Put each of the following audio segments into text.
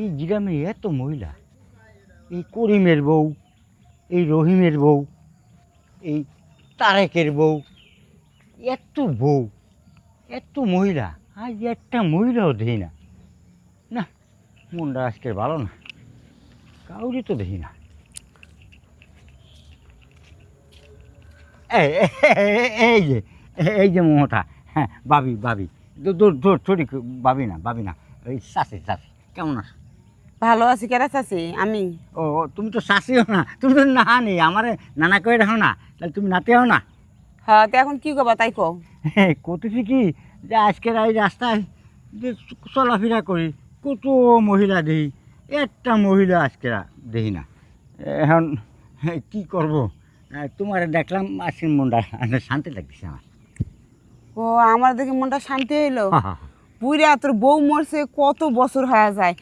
এই গ্রামে এত মহিলা, এই করিমের বউ, এই রহিমের বউ, এই তারেকের বউ, এত বউ, এত মহিলা আজ একটা মহিলাও দেখি না। না, মনটা আজকের ভালো না কাউরি তো দেখি না। এই যে এই যে মোহটা হ্যাঁ বাবি বাবি ছোটি বাবি না বাবি না ওই শাসি শাসি কেমন আছো? ভালো আছি কেরা চাচি? আমি? ও তুমি তো শাসিও না। তুমি তো না নেই আমারে নানা করে রাখো না। তাহলে তুমি নাতেও না? হ্যাঁ তো এখন কি করবা তাই কও। কতেছি কি যে আজকের এই রাস্তায় যে চলাফেরা করি কত মহিলা দেখি একটা মহিলা আজকে দেখি না। এখন কি করব? তোমার দেখলাম আজকের মনটা শান্তি লাগতেছে আমার। ও আমার দেখে মনটা শান্তি হইল? বুড়া তোর বউ মরছে কত বছর হয়ে যায়।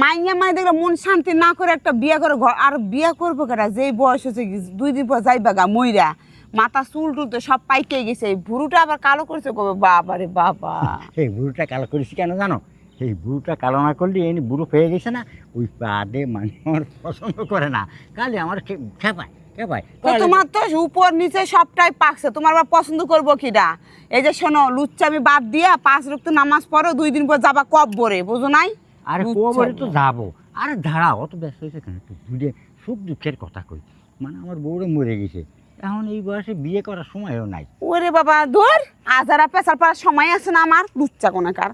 মাইয়া মাই দেখলে মন শান্তি না করে একটা বিয়া করে ঘর আর বিয়া করব কেটা যেই বয়স হচ্ছে দুই দিন পর যাইবা গা মইরা। মাথা চুল টুল তো সব পাইকে গেছে। এই ভুরুটা আবার কালো করেছে কবে? বাবা রে বাবা। এই বুড়োটা কালো করেছি কেন জানো? এই বুড়োটা কালো না করলে এই বুড়ো পেয়ে গেছে না ওই বাদে মানুষ আমার পছন্দ করে না। কালে আমার খেপায় খেপায়। তোমার তো উপর নিচে সবটাই পাকছে তোমার আবার পছন্দ করব কিনা এই যে শোনো লুচ্চামি বাদ দিয়া পাঁচ রক্ত নামাজ পড়ো দুই দিন পর যাবা কব বরে বুঝো নাই? আরে কবরে তো যাব। আরে দাঁড়াও অত ব্যস্ত হয়েছে কেন? একটু দুধে সুখ দুঃখের কথা কই। মানে আমার বউরে মরে গেছে। এখন এই বয়সে বিয়ে করার সময়ও নাই। ওরে বাবা ধর আজারা পেশার পাড়ার সময় আছে না আমার? লুচ্চা কোনাকার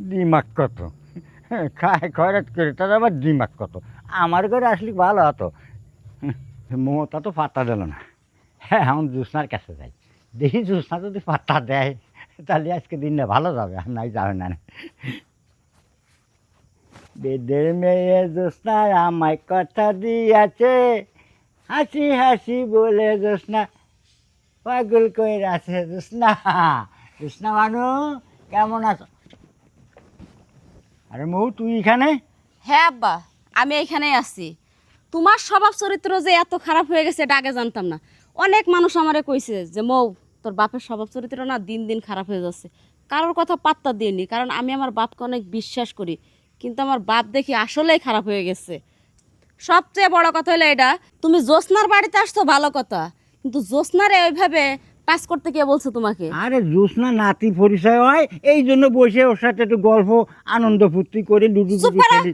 দিমাগ কত? খায় খয়রাত করে তার আবার দিমাগ কত? আমার ঘরে আসলে ভালো হতো। মমতা তো পাত্তা দিল না। হ্যাঁ এখন জ্যোৎস্নার কাছে যাই। দেখি জ্যোৎস্না যদি পাত্তা দেয় তাহলে আজকে দিনটা ভালো যাবে আর নাই যাবে না। বেদের মেয়ে জ্যোৎস্না আমায় কথা দিয়াছে। হাসি হাসি বলে জ্যোৎস্না। পাগল কইর আছে জ্যোৎস্না। জ্যোৎস্না মানু কেমন আছো? আরে মৌ, তুই এখানে? হ্যাঁ আব্বা, আমি এইখানেই আছি। তোমার স্বভাব চরিত্র যে এত খারাপ হয়ে গেছে এটা আগে জানতাম না। অনেক মানুষ আমারে কইছে যে, মৌ, তোর বাপের স্বভাব চরিত্র না দিন দিন খারাপ হয়ে যাচ্ছে। কারোর কথা পাত্তা দিইনি, কারণ আমি আমার বাপকে অনেক বিশ্বাস করি। কিন্তু আমার বাপ দেখি আসলেই খারাপ হয়ে গেছে। সবচেয়ে বড় কথা হলো এটা তুমি জ্যোৎস্নার বাড়িতে আসছো ভালো কথা। কিন্তু জ্যোৎস্নারে ওইভাবে পাস করতে কে বলছে তোমাকে? আরে জ্যোৎস্না নাতি পরিচয় হয় এই জন্য বসে ওর সাথে একটু গল্প আনন্দ ফুর্তি করে লুডু খেলি।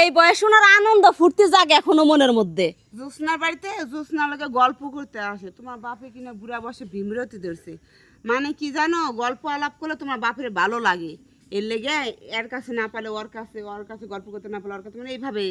এই বয়স ওনার আনন্দ ফুর্তি জাগে এখনও মনের মধ্যে। জ্যোৎস্নার বাড়িতে জ্যোৎস্নার লগে গল্প করতে আসে। তোমার বাপে কিনা বুড়া বসে ভীমরতি ধরছে। মানে কি জানো গল্প আলাপ করলে তোমার বাপের ভালো লাগে। এর লেগে এর কাছে না পালে ওর কাছে ওর কাছে গল্প করতে না পালে ওর কাছে মানে এইভাবে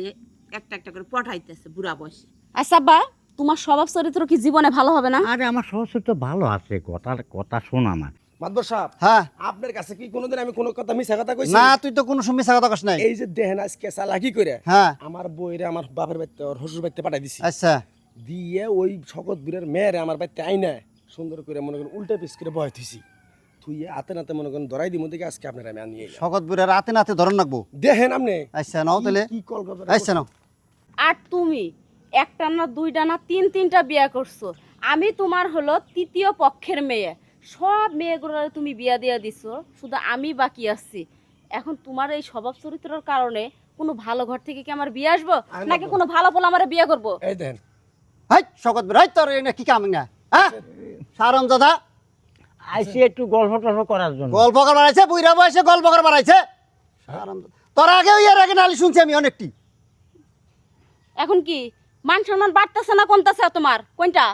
একটা একটা করে পঠাইতেছে বুড়া বসে আচ্ছা বা তোমার স্বভাব চরিত্র কি জীবনে ভালো হবে না? আরে আমার সহস্র তো ভালো আছে কথার কথা শোন আমার মাদবর সাহেব হ্যাঁ। আপনার কাছে কি কোনোদিন আমি কোনো কথা মিছা কথা কইছি? না তুই তো কোনো সময় কথা কস নাই। এই যে দেহেন আজকে চালাকি করে হ্যাঁ। আমার বইরে আমার বাপের বাড়িতে ওর শ্বশুর বাড়িতে পাঠাই দিছি। আচ্ছা। দিয়ে ওই শকত বীরের মেয়েরে আমার বাড়িতে আইনা সুন্দর করে মনে করেন উল্টা পিস করে বয় থুইছি। তুই হাতে নাতে মনে করেন ধরাই দিমু দেখে আজকে আপনার আমি আনিয়ে এলাম। শকত বুড়ে রাতে নাতে ধরন রাখব দেখেন আপনি। আচ্ছা নাও তাহলে। কি কল আচ্ছা নাও। আর তুমি একটা না দুইটা না তিন তিনটা বিয়া করছ। আমি তোমার হলো তৃতীয় পক্ষের মেয়ে। সব মেয়েগুলোর তুমি বিয়া দিয়া দিছো শুধু আমি বাকি আছি। এখন তোমার এই স্বভাব চরিত্রের কারণে কোনো ভালো ঘর থেকে কি আমার বিয়ে আসব? নাকি কোনো ভালো পোলা আমার বিয়ে করব? এই দেখেন। হাই শকত বুড়ে হাই তোর এনে কি কাম না? হ্যাঁ? সারম দাদা আইসি একটু গল্প টল্প করার জন্য। গল্প কর বাড়াইছে বুইরা বয়সে গল্প কর বাড়াইছে তোর আগে এর আগে নালি শুনছি আমি অনেকটি। এখন কি? মান সম্মান বাড়তেছে না কমতেছে তোমার? কোনটা?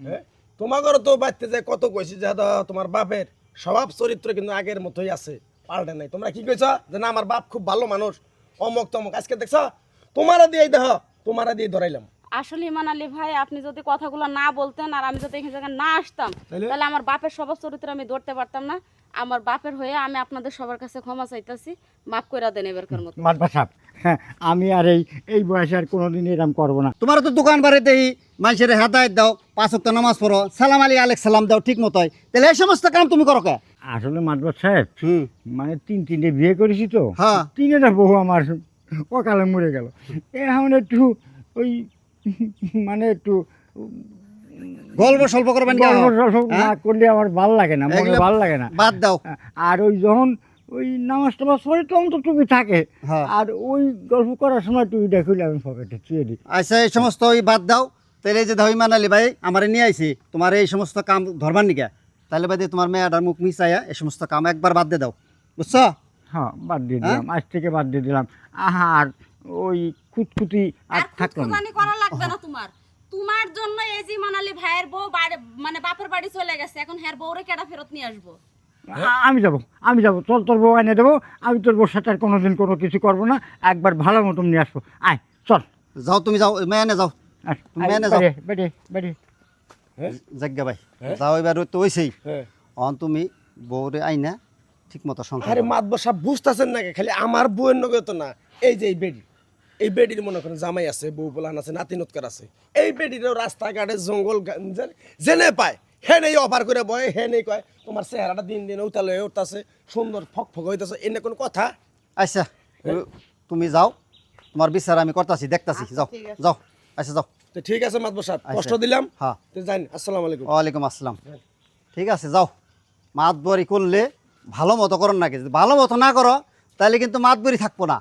হ্যাঁ? তোমাকে তো বাড়তে যায় কত কইছি যে দাদা তোমার বাপের স্বভাব চরিত্র কিন্তু আগের মতোই আছে পাল্টে নাই। তোমরা কি কইছ? যে না আমার বাপ খুব ভালো মানুষ অমক তমক আজকে দেখছ? তোমারা দিয়ে দেহ তোমারা দিয়ে ধরাইলাম। আসলে ইমান আলী ভাই আপনি যদি কথাগুলো না বলতেন আর আমি যদি এখানে জায়গায় না আসতাম তাহলে? আমার বাপের স্বভাব চরিত্র আমি ধরতে পারতাম না। আমার বাপের হয়ে আমি আপনাদের সবার কাছে ক্ষমা চাইতাছি মাফ করে দেন এবারকার মতো। মাদবা সাহেব হ্যাঁ আমি আর এই এই বয়সে আর কোনোদিন এরকম করব না। তোমার তো দোকান বাড়িতেই মানুষের হেদায়ত দাও পাঁচ ওয়াক্ত নামাজ পড়ো সালাম আলী আলেক সালাম দাও ঠিক মতোই। তাহলে এই সমস্ত কাম তুমি করো কে? আসলে মাদবা সাহেব মানে তিন তিনটে বিয়ে করেছি তো হ্যাঁ। তিনটা বহু আমার অকালে মরে গেল। এখন একটু ওই মানে একটু গল্প স্বল্প করবেন গল্প টল্প না হ্যাঁ? করলে আমার ভালো লাগে না মনে ভালো লাগে না। বাদ দাও। আর ওই যখন ওই নামাজ টামাজ পড়ে তখন তো টুপি থাকে। হ্যাঁ। আর ওই গল্প করার সময় টুপিটা খুলে আমি পকেটে চুয়ে দিই। আচ্ছা এই সমস্ত ওই বাদ দাও। তাহলে যে ইমান আলী ভাই আমারে নিয়ে আইছি। তোমার এই সমস্ত কাম ধরবার নিকা। তাহলে বাদে তোমার মেয়ে মেয়েটার মুখ মিশাইয়া এই সমস্ত কাম একবার বাদ দিয়ে দাও। বুঝছ? হ্যাঁ বাদ দিয়ে হ্যাঁ? দিলাম। আজ থেকে বাদ দিয়ে দিলাম। আহা আর ওই খুঁতখুতি আর থাকল না। করা লাগবে না তোমার। তোমার জন্য এই যে মানালি ভাইয়ের বউ মানে বাপের বাড়ি চলে গেছে এখন হ্যার বউরে কেডা ফেরত নিয়ে আসব? আমি যাব আমি যাব চল তোর বউ এনে দেবো আমি তোর বউর সাথে আর কোনোদিন কোনো কিছু করব না একবার ভালো মতন নিয়ে আসব। আয় চল। যাও তুমি যাও মেয়ে নে যাও। তুমি এনে যাও। বেরে, বেরে, বেরে। জাগ্গা ভাই যাও এবার তো হইছেই হ্যাঁ। অন তুমি বউরে আইনা ঠিক মতো সংসার আরে করো। মাত বসা বুঝতেছেন নাকি? খালি আমার বউয়ের নগে তো না। এই যে এই বেডি। এই বেডির মনে করেন জামাই আছে বউ পোলান আছে নাতি নৎকার আছে। এই বেডিরও রাস্তাঘাটে জঙ্গল জেনে- পায় হে নেই অফার করে বয় হে নেই কয় তোমার চেহারাটা দিন দিন উতালে হয়ে উঠতেছে সুন্দর ফক ফক হইতেছে এনে কোনো কথা? আচ্ছা তুমি যাও তোমার বিচার আমি করতেছি দেখতাছি যাও ঠিক যাও আচ্ছা যাও। তো ঠিক আছে মাত বসা আচ্ছা। কষ্ট দিলাম। হ্যাঁ। তো জানি আসসালামু আলাইকুম। ওয়ালাইকুম আসসালাম। ঠিক আছে যাও। মাতবরি করলে ভালো মতো করো নাকি? যদি ভালো মতো না করো তাহলে কিন্তু মাতবরি থাকব না।